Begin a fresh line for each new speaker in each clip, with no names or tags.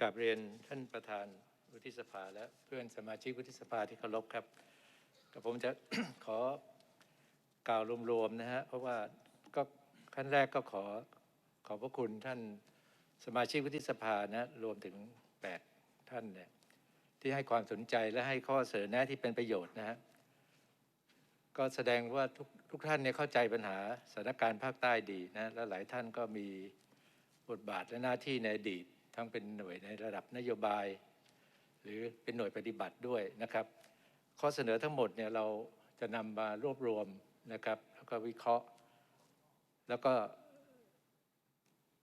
กราบเรียนท่านประธานวุฒิสภา และเพื่อนสมาชิกวุฒิสภาที่เคารพครับกับผมจะขอกล่าวรวมๆนะฮะเพราะว่าก็ขั้นแรกก็ขอขอบพระคุณท่านสมาชิกวุฒิสภานะรวมถึง 8 ท่านเนี่ยที่ให้ความสนใจและให้ข้อเสนอแนะที่เป็นประโยชน์นะฮะก็แสดงว่าทุกทุกท่านเนี่ยเข้าใจปัญหาสถานการณ์ภาคใต้ดีนะและหลายท่านก็มีบทบาทและหน้าที่ในอดีต ทั้งเป็นหน่วยในระดับนโยบาย หรือเป็นหน่วยปฏิบัติด้วยนะครับ ข้อเสนอทั้งหมดเนี่ยเราจะนำมารวบรวมนะครับแล้วก็วิเคราะห์ แล้วก็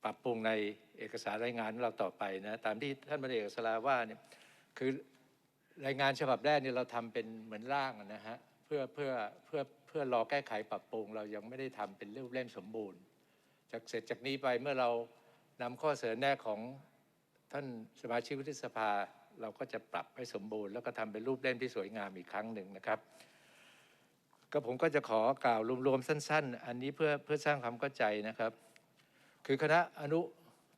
ปรับปรุงในเอกสารรายงานเราต่อไปนะตามที่ท่านบรรเอกสลาว่าเนี่ยคือรายงานฉบับแรกเนี่ยเราทำเป็นเหมือนร่างนะฮะเพื่อเพื่อเพื่อเพื่อรอแก้ไขปรับปรุง เรายังไม่ได้ทำเป็นรูปเล่มสมบูรณ์ จากเสร็จจากนี้ไปเมื่อเรานำข้อเสนอแนะของ ท่านสมาชิกวุฒิสภาเราก็จะปรับให้สมบูรณ์แล้วก็ทำเป็นรูปเล่มที่สวยงามอีกครั้งหนึ่งนะครับ ก็ผมก็จะขอกล่าวรวมๆสั้น ๆ อันนี้เพื่อเพื่อสร้างความเข้าใจนะครับ คือคณะอนุ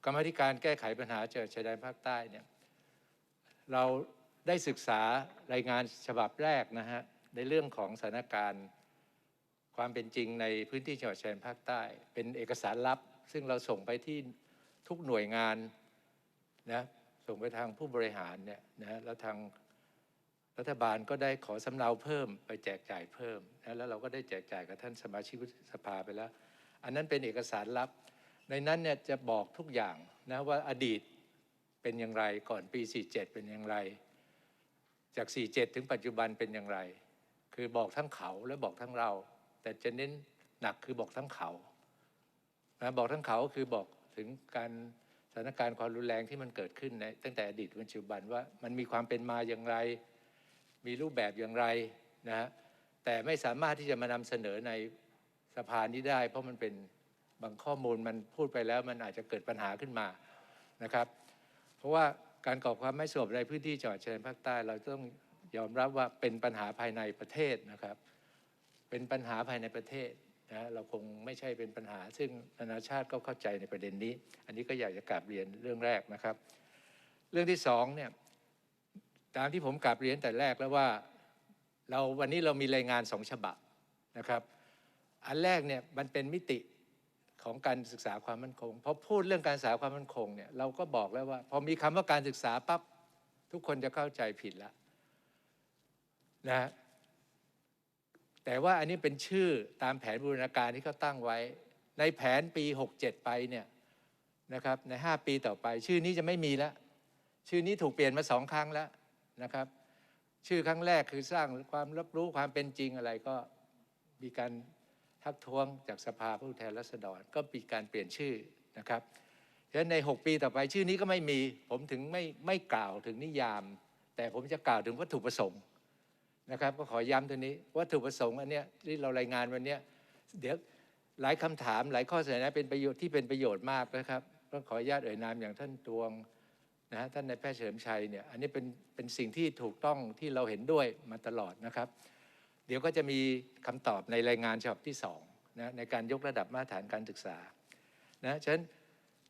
กรรมธิการแก้ไขปัญหาเจอชายแดนภาคใต้เนี่ยเราได้ศึกษารายงานฉบับแรกนะฮะในเรื่องของสถานการณ์ความเป็นจริงในพื้นที่จังหวัดชายแดนภาคใต้ เป็นเอกสารลับ ซึ่งเราส่งไปที่ทุกหน่วยงาน นะส่งไปทางผู้บริหารเนี่ยนะแล้วทางรัฐบาลก็ได้ขอสำเนาเพิ่มไปแจกจ่ายเพิ่มนะแล้วเราก็ได้แจกจ่ายกับท่านสมาชิกสภาไปแล้ว อันนั้นเป็นเอกสารลับ ในนั้นเนี่ยจะบอกทุกอย่างนะว่าอดีตเป็นอย่างไรก่อนปี 47 เป็นอย่างไร จาก 47 ถึงปัจจุบันเป็นอย่างไร คือบอกทั้งเขาและบอกทั้งเรา แต่จะเน้นหนักคือบอกทั้งเขานะบอกทั้งเขาคือบอกถึงการ ถานการณ์ความรุนแรงที่มันเกิดขึ้นในตั้งแต่อดีตปัจจุบันว่ามันมีความเป็นมาอย่างไร มีรูปแบบอย่างไรนะฮะแต่ไม่สามารถที่จะมานำเสนอในสภานี้ได้ เพราะมันเป็นบางข้อมูลมันพูดไปแล้วมันอาจจะเกิดปัญหาขึ้นมานะครับ เพราะว่าการก่อความไม่สงบในพื้นที่จังหวัดชายแดนภาคใต้ เราต้องยอมรับว่าเป็นปัญหาภายในประเทศนะครับ เป็นปัญหาภายในประเทศ นะเราคงไม่ใช่เป็นปัญหา ซึ่งนานาชาติก็เข้าใจในประเด็นนี้ อันนี้ก็อยากจะกลับเรียนเรื่องแรกนะครับ เรื่องที่สองเนี่ยตามที่ผมกลับเรียนแต่แรกแล้วว่าเราวันนี้เรามีรายงานสองฉบับนะครับ อันแรกเนี่ยมันเป็นมิติของการศึกษาความมั่นคงพอพูดเรื่องการศึกษาความมั่นคงเนี่ยเราก็บอกแล้วว่า พอมีคำว่าการศึกษาปั๊บทุกคนจะเข้าใจผิดแล้วนะ แต่ว่าอันนี้เป็นชื่อตามแผนบูรณาการที่เขาตั้งไว้ ในแผนปี 67 ไปเนี่ยนะครับใน 5 ปีต่อไป ชื่อนี้จะไม่มีแล้ว ชื่อนี้ถูกเปลี่ยนมาสองครั้งแล้วนะครับ ชื่อครั้งแรกคือสร้างความรับรู้ความเป็นจริงอะไรก็มีการทักท้วงจากสภาผู้แทนราษฎร ก็มีการเปลี่ยนชื่อนะครับฉะนั้นใน 6 ปีต่อไปชื่อนี้ก็ไม่มี ผมถึงไม่ไม่กล่าวถึงนิยาม แต่ผมจะกล่าวถึงวัตถุประสงค์ นะครับก็ขอย้ำตัวนี้วัตถุประสงค์อันเนี้ยที่เรารายงานวันเนี้ยเดี๋ยวหลายคำถามหลายข้อเสนอเป็นประโยชน์ที่เป็นประโยชน์มากนะครับก็ขออนุญาตเอ่ยนามอย่างท่านตวงนะฮะท่านนายแพทย์เฉลิมชัยเนี่ยอันนี้เป็นเป็นสิ่งที่ถูกต้องที่เราเห็นด้วยมาตลอดนะครับ เดี๋ยวก็จะมีคำตอบในรายงานฉบับที่สองนะในการยกระดับมาตรฐานการศึกษานะฉะนั้น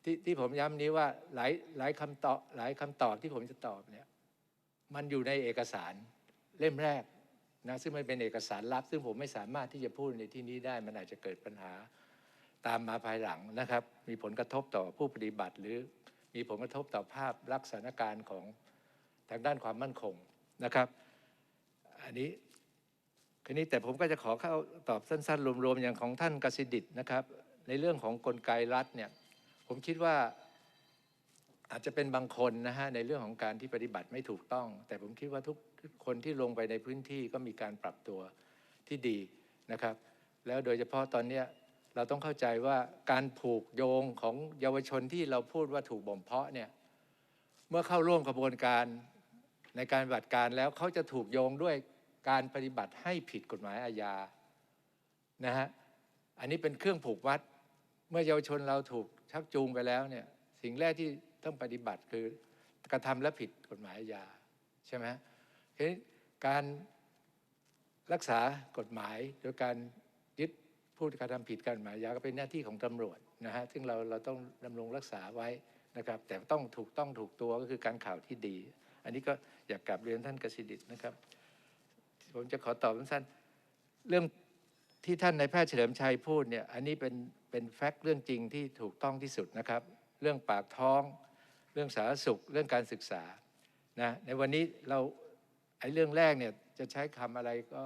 ที่ที่ผมย้ำนี้ว่าหลายหลายคำตอบหลายคำตอบที่ผมจะตอบเนี่ยมันอยู่ในเอกสาร เล่มแรกนะซึ่งมันเป็นเอกสารลับ ซึ่งผมไม่สามารถที่จะพูดในที่นี้ได้ มันอาจจะเกิดปัญหาตามมาภายหลังนะครับ มีผลกระทบต่อผู้ปฏิบัติ หรือมีผลกระทบต่อภาพลักษณะการของทางด้านความมั่นคงนะครับ อันนี้คืนนี้แต่ผมก็จะขอเข้าตอบสั้น ๆ รวมๆอย่างของท่านกสิดิตนะครับ ในเรื่องของกลไกรัฐเนี่ยผมคิดว่า อาจจะเป็นบางคนนะฮะในเรื่องของการที่ปฏิบัติไม่ถูกต้อง แต่ผมคิดว่าทุกคนที่ลงไปในพื้นที่ก็มีการปรับตัวที่ดีนะครับ แล้วโดยเฉพาะตอนเนี้ยเราต้องเข้าใจว่าการผูกโยงของเยาวชนที่เราพูดว่าถูกบ่มเพาะเนี่ยเมื่อเข้าร่วมกระบวนการในการปฏิบัติการแล้วเขาจะถูกโยงด้วยการปฏิบัติให้ผิดกฎหมายอาญานะฮะอันนี้เป็นเครื่องผูกวัด เมื่อเยาวชนเราถูกชักจูงไปแล้วเนี่ยสิ่งแรกที่ ต้องปฏิบัติคือกระทำและผิดกฎหมายอาญาใช่ไหมทีนี้การรักษากฎหมายโดยการยึดผู้กระทำผิดการหมายยาก็เป็นหน้าที่ของตำรวจนะฮะซึ่งเราเราต้องดำรงรักษาไว้นะครับ แต่ต้องถูกต้องถูกตัวก็คือการข่าวที่ดี อันนี้ก็อยากกลับเรียนท่านกสิดิตนะครับ ผมจะขอตอบสั้นๆเรื่องที่ท่านนายแพทย์เฉลิมชัยพูดเนี่ยอันนี้เป็นเป็นแฟกต์เรื่องจริงที่ถูกต้องที่สุดนะครับ เรื่องปากท้อง เรื่องสาธารณสุขเรื่องการศึกษานะในวันนี้เราไอ้เรื่องแรกเนี่ยจะใช้คำอะไรก็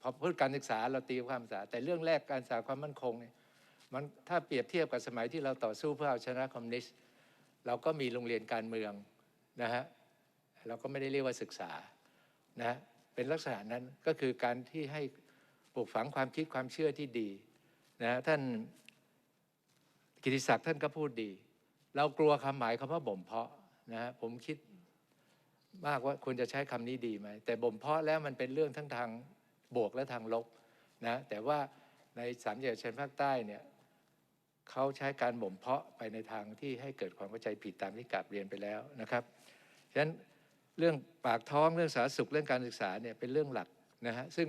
พอพูดการศึกษาเราตีความศึกษา แต่เรื่องแรกการศึกษาความมั่นคงเนี่ยมันถ้าเปรียบเทียบกับสมัยที่เราต่อสู้เพื่อเอาชนะคอมมิวนิสต์เราก็มีโรงเรียนการเมืองนะฮะเราก็ไม่ได้เรียกว่าศึกษานะเป็นลักษณะนั้นก็คือการที่ให้ปลูกฝังความคิดความเชื่อที่ดีนะท่านกิติศักดิ์ท่านก็พูดดี เรากลัวคำหมายคำว่าบ่มเพาะนะฮะผมคิดมากว่าควรจะใช้คำนี้ดีไหม แต่บ่มเพาะแล้วมันเป็นเรื่องทั้งทางบวกและทางลบนะแต่ว่าในสามจังหวัดชายแดนภาคใต้เนี่ยเขาใช้การบ่มเพาะไปในทางที่ให้เกิดความเข้าใจผิดตามที่กลับเรียนไปแล้วนะครับฉะนั้นเรื่องปากท้องเรื่องสาธารณสุขเรื่องการศึกษาเนี่ยเป็นเรื่องหลักนะฮะซึ่ง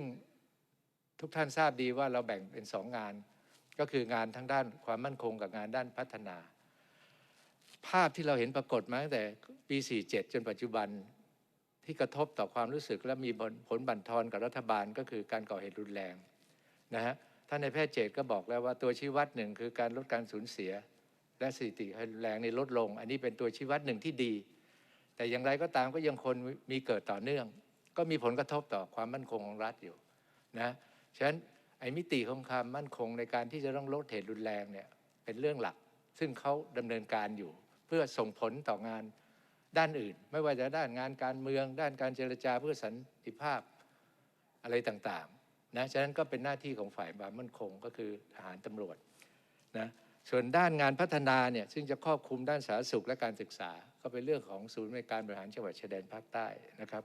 ทุกท่านทราบดีว่าเราแบ่งเป็นสองงาน ก็คืองานทั้งด้านความมั่นคงกับงานด้านพัฒนา ภาพที่เราเห็นปรากฏมาตั้งแต่ปี 47 จนปัจจุบันที่กระทบต่อความรู้สึกและมีผลบั่นทอนกับรัฐบาลก็คือการก่อเหตุรุนแรงนะฮะท่านในแพทย์เจตก็บอกแล้วว่าตัวชี้วัดหนึ่งคือการลดการสูญเสีย และสถิติรุนแรงในลดลง อันนี้เป็นตัวชี้วัดหนึ่งที่ดี แต่อย่างไรก็ตามก็ยังคนมีเกิดต่อเนื่อง ก็มีผลกระทบต่อความมั่นคงของรัฐอยู่นะฉะนั้นไอ้มิติของความมั่นคงในการที่จะต้องลดเหตุรุนแรงเนี่ยเป็นเรื่องหลัก ซึ่งเขาดำเนินการอยู่ เพื่อส่งผลต่องานด้านอื่น ไม่ว่าจะด้านงานการเมือง ด้านการเจรจาเพื่อสันติภาพอะไรต่างๆนะฉะนั้นก็เป็นหน้าที่ของฝ่ายความมั่นคงก็คือทหารตำรวจนะส่วนด้านงานพัฒนาเนี่ยซึ่งจะครอบคลุมด้านสาธารณสุขและการศึกษา ก็เป็นเรื่องของศูนย์ในการบริหารจังหวัดชายแดนภาคใต้นะครับ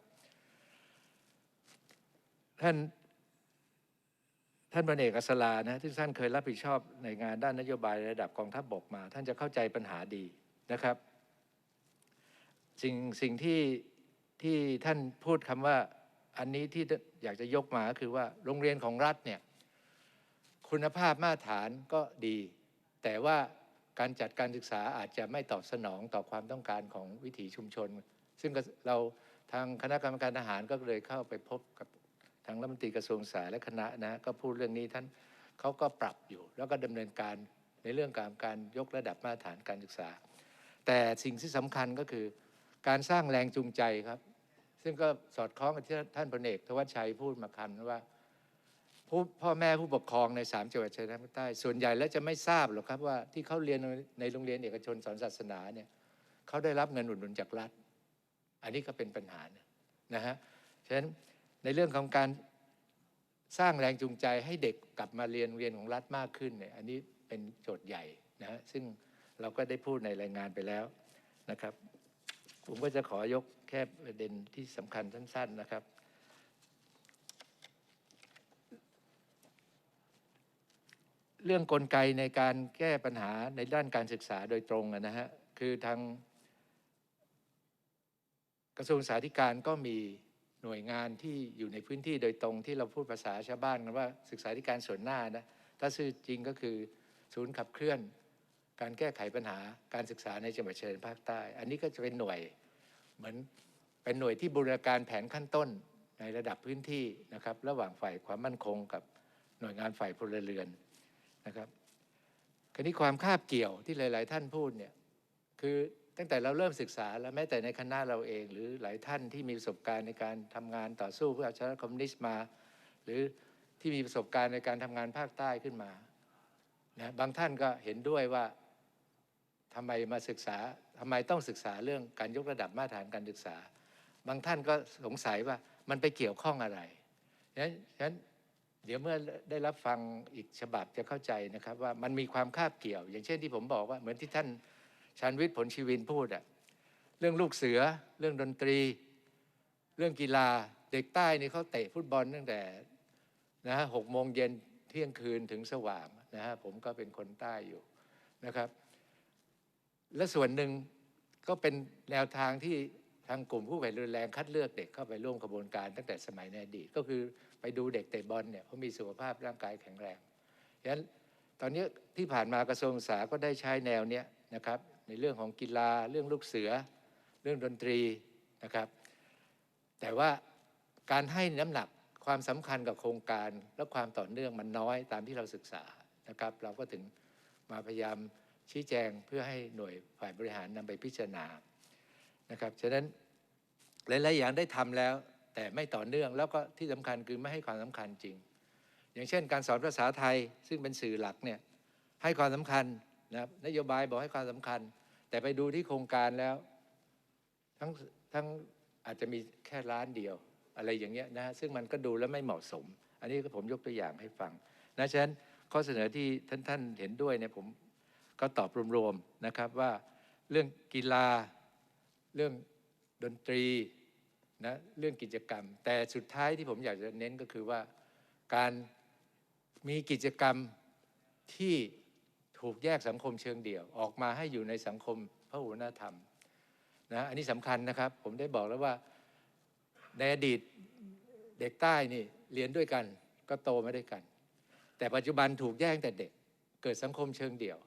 ท่านท่านพลเอกอัศรานะที่ท่านเคยรับผิดชอบในงานด้านนโยบายระดับกองทัพบบกมา ท่านจะเข้าใจปัญหาดี นะครับสิ่งสิ่งที่ที่ท่านพูดคำว่าอันนี้ที่อยากจะยกมาก็คือว่าโรงเรียนของรัฐเนี่ยคุณภาพมาตรฐานก็ดี แต่ว่าการจัดการศึกษาอาจจะไม่ตอบสนองต่อความต้องการของวิถีชุมชน ซึ่งเราทางคณะกรรมการทหารก็เลยเข้าไปพบกับทางรัฐมนตรีกระทรวงศึกษาและคณะนะก็พูดเรื่องนี้ท่านเขาก็ปรับอยู่ แล้วก็ดำเนินการในเรื่องการการยกระดับมาตรฐานการศึกษา แต่สิ่งที่สำคัญก็คือการสร้างแรงจูงใจครับ ซึ่งก็สอดคล้องกับที่ท่านพลเอกทวัชชัยพูดมาคำว่าผู้พ่อแม่ผู้ปกครองในสามจังหวัดชายแดนภาคใต้ส่วนใหญ่แล้วจะไม่ทราบหรอกครับว่าที่เขาเรียนในโรงเรียนเอกชนสอนศาสนาเนี่ยเขาได้รับเงินอุดหนุนจากรัฐ อันนี้ก็เป็นปัญหานะฮะฉะนั้นในเรื่องของการสร้างแรงจูงใจให้เด็กกลับมาเรียนเรียนของรัฐมากขึ้นเนี่ยอันนี้เป็นโจทย์ใหญ่นะฮะซึ่ง เราก็ได้พูดในรายงานไปแล้วนะครับ ผมก็จะขอยกแค่ประเด็นที่สำคัญสั้น ๆนะครับ เรื่องกลไกในการแก้ปัญหาในด้านการศึกษาโดยตรงนะฮะคือทางกระทรวงสาธิการก็มีหน่วยงานที่อยู่ในพื้นที่โดยตรงที่เราพูดภาษาชาวบ้านกันว่าศึกษาธิการส่วนหน้านะถ้าชื่อจริงก็คือศูนย์ขับเคลื่อน การแก้ไขปัญหาการศึกษาในจังหวัดชายแดนภาคใต้ อันนี้ก็จะเป็นหน่วยเหมือนเป็นหน่วยที่บูรณาการแผนขั้นต้นในระดับพื้นที่นะครับ ระหว่างฝ่ายความมั่นคงกับหน่วยงานฝ่ายพลเรือนนะครับคราวนี้ความคาบเกี่ยวที่หลาย ๆ ท่านพูดเนี่ยคือตั้งแต่เราเริ่มศึกษาแล้วแม้แต่ในคณะเราเอง หรือหลายท่านที่มีประสบการณ์ในการทำงานต่อสู้เพื่ออาชนะคอมมิวนิสต์มา หรือที่มีประสบการณ์ในการทำงานภาคใต้ขึ้นมานะบางท่านก็เห็นด้วยว่า ทำไมมาศึกษาทำไมต้องศึกษาเรื่องการยกระดับมาตรฐานการศึกษา บางท่านก็สงสัยว่ามันไปเกี่ยวข้องอะไรฉะนั้นฉะนั้นเดี๋ยวเมื่อได้รับฟังอีกฉบับจะเข้าใจนะครับว่ามันมีความคาบเกี่ยว อย่างเช่นที่ผมบอกว่าเหมือนที่ท่านชันวิทย์ผลชีวินพูดอะเรื่องลูกเสือ เรื่องดนตรี เรื่องกีฬาเด็กใต้นี่เขาเตะฟุตบอลตั้งแต่นะฮะหกโมงเย็นเที่ยงคืนถึงสว่างนะฮะผมก็เป็นคนใต้อยู่นะครับ และส่วนหนึ่งก็เป็นแนวทางที่ทางกลุ่มผู้ก่อเหตุรุนแรงคัดเลือกเด็กเข้าไปร่วมกระบวนการตั้งแต่สมัยในอดีตก็คือไปดูเด็กเตะบอลเนี่ยเขามีสุขภาพร่างกายแข็งแรงฉะนั้นตอนนี้ที่ผ่านมากระทรวงศึกษาก็ได้ใช้แนวเนี้ยนะครับในเรื่องของกีฬาเรื่องลูกเสือ เรื่องดนตรีนะครับ แต่ว่าการให้น้ำหนักความสำคัญกับโครงการและความต่อเนื่องมันน้อยตามที่เราศึกษานะครับ เราก็ถึงมาพยายาม ชี้แจงเพื่อให้หน่วยฝ่ายบริหารนำไปพิจารณานะครับฉะนั้นหลายๆอย่างได้ทำแล้ว แต่ไม่ต่อเนื่องแล้วก็ที่สำคัญคือไม่ให้ความสำคัญจริง อย่างเช่น การสอนภาษาไทยซึ่งเป็นสื่อหลักเนี่ยให้ความสำคัญนะครับนโยบายบอกให้ความสำคัญ แต่ไปดูที่โครงการแล้ว ทั้งทั้งอาจจะมีแค่ร้านเดียว อะไรอย่างเงี้ยนะฮะซึ่งมันก็ดูแล้วไม่เหมาะสม อันนี้ก็ผมยกตัวอย่างให้ฟังนะฉะนั้นข้อเสนอที่ท่านท่านเห็นด้วยเนี่ยผม ก็ตอบรวมๆนะครับว่าเรื่องกีฬาเรื่องดนตรีนะเรื่องกิจกรรม แต่สุดท้ายที่ผมอยากจะเน้นก็คือว่าการมีกิจกรรมที่ถูกแยกสังคมเชิงเดี่ยว ออกมาให้อยู่ในสังคมพหุนธรรมนะอันนี้สำคัญนะครับ ผมได้บอกแล้วว่าในอดีตเด็กใต้นี่เรียนด้วยกันก็โตมาด้วยกัน แต่ปัจจุบันถูกแยกแต่เด็กเกิดสังคมเชิงเดี่ยว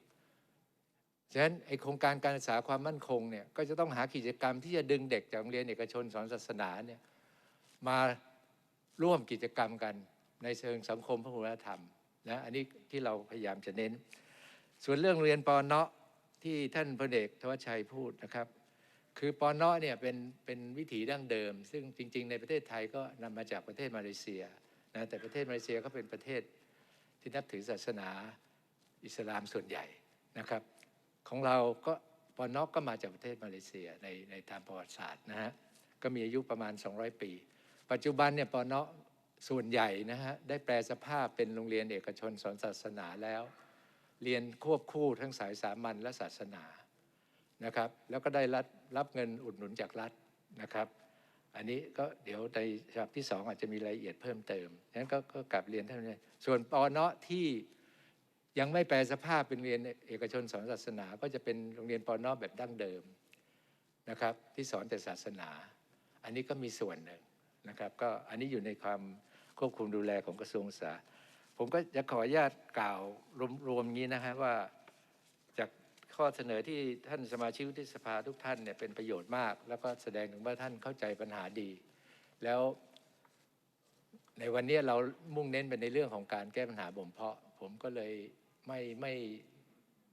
ฉะนั้นไอโครงการการศึกษาความมั่นคงเนี่ยก็จะต้องหากิจกรรมที่จะดึงเด็กจากโรงเรียนเอกชนสอนศาสนาเนี่ยมาร่วมกิจกรรมกันในเชิงสังคมพหุวัฒนธรรมนะอันนี้ที่เราพยายามจะเน้น ส่วนเรื่องเรียนปอนเนาะที่ท่านพลเอกทวชชัยพูดนะครับ คือปอนเนาะเนี่ยเป็นเป็นวิถีดั้งเดิม ซึ่งจริง ๆ ในประเทศไทยก็นำมาจากประเทศมาเลเซียนะแต่ประเทศมาเลเซียก็เป็นประเทศที่นับถือศาสนาอิสลามส่วนใหญ่นะครับ ของเราก็ปอนเนก็มาจากประเทศมาเลเซียในในทางประวัติศาสตร์นะฮะก็มีอายุประมาณ 200 ปี ปัจจุบันเนี่ยปอนเนาะส่วนใหญ่นะฮะได้แปลสภาพเป็นโรงเรียนเอกชนสอนศาสนาแล้ว เรียนควบคู่ทั้งสายสามัญและศาสนานะครับแล้วก็ได้รับรับเงินอุดหนุนจากรัฐนะครับ อันนี้ก็เดี๋ยวในฉบับที่สองอาจจะมีรายละเอียดเพิ่มเติมฉะนั้นก็ก็กลับเรียนท่านนี้ส่วนปอเนาะที่ ยังไม่แปลสภาพเป็นเรียนเอกชนสอนศาสนา ก็จะเป็นโรงเรียนปอนาะแบบดั้งเดิมนะครับ ที่สอนแต่ศาสนา อันนี้ก็มีส่วนหนึ่งนะครับ ก็อันนี้อยู่ในความควบคุมดูแลของกระทรวงศึกษา ผมก็จะขออนุญาตกล่าวรวมๆงี้นะฮะว่าจากข้อเสนอที่ท่านสมาชิกวุฒิสภาทุกท่านเนี่ยเป็นประโยชน์มาก แล้วก็แสดงถึงว่าท่านเข้าใจปัญหาดี แล้วในวันนี้เรามุ่งเน้นไปในเรื่องของการแก้ปัญหาบ่มเพาะ ผมก็เลย ไม่ไม่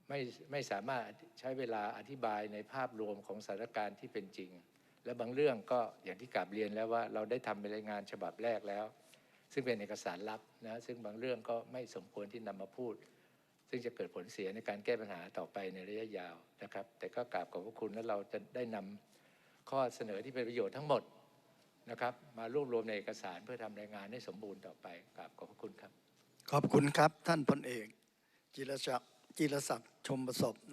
ไม่ไม่สามารถใช้เวลาอธิบายในภาพรวมของสถานการณ์ที่เป็นจริง และบางเรื่องก็อย่างที่กลับเรียนแล้วว่าเราได้ทำเป็นรายงานฉบับแรกแล้ว ซึ่งเป็นเอกสารลับนะซึ่งบางเรื่องก็ไม่สมควรที่นำมาพูด ซึ่งจะเกิดผลเสียในการแก้ปัญหาต่อไปในระยะยาวนะครับ แต่ก็กราบขอบพระคุณและเราจะได้นำข้อเสนอที่เป็นประโยชน์ทั้งหมดนะครับ มารวบรวมในเอกสารเพื่อทำรายงานให้สมบูรณ์ต่อไปกราบขอบพระคุณครับ
ขอบคุณครับท่านพลเอก จิรศักดิ์จิรศักดิ์ชมประสบ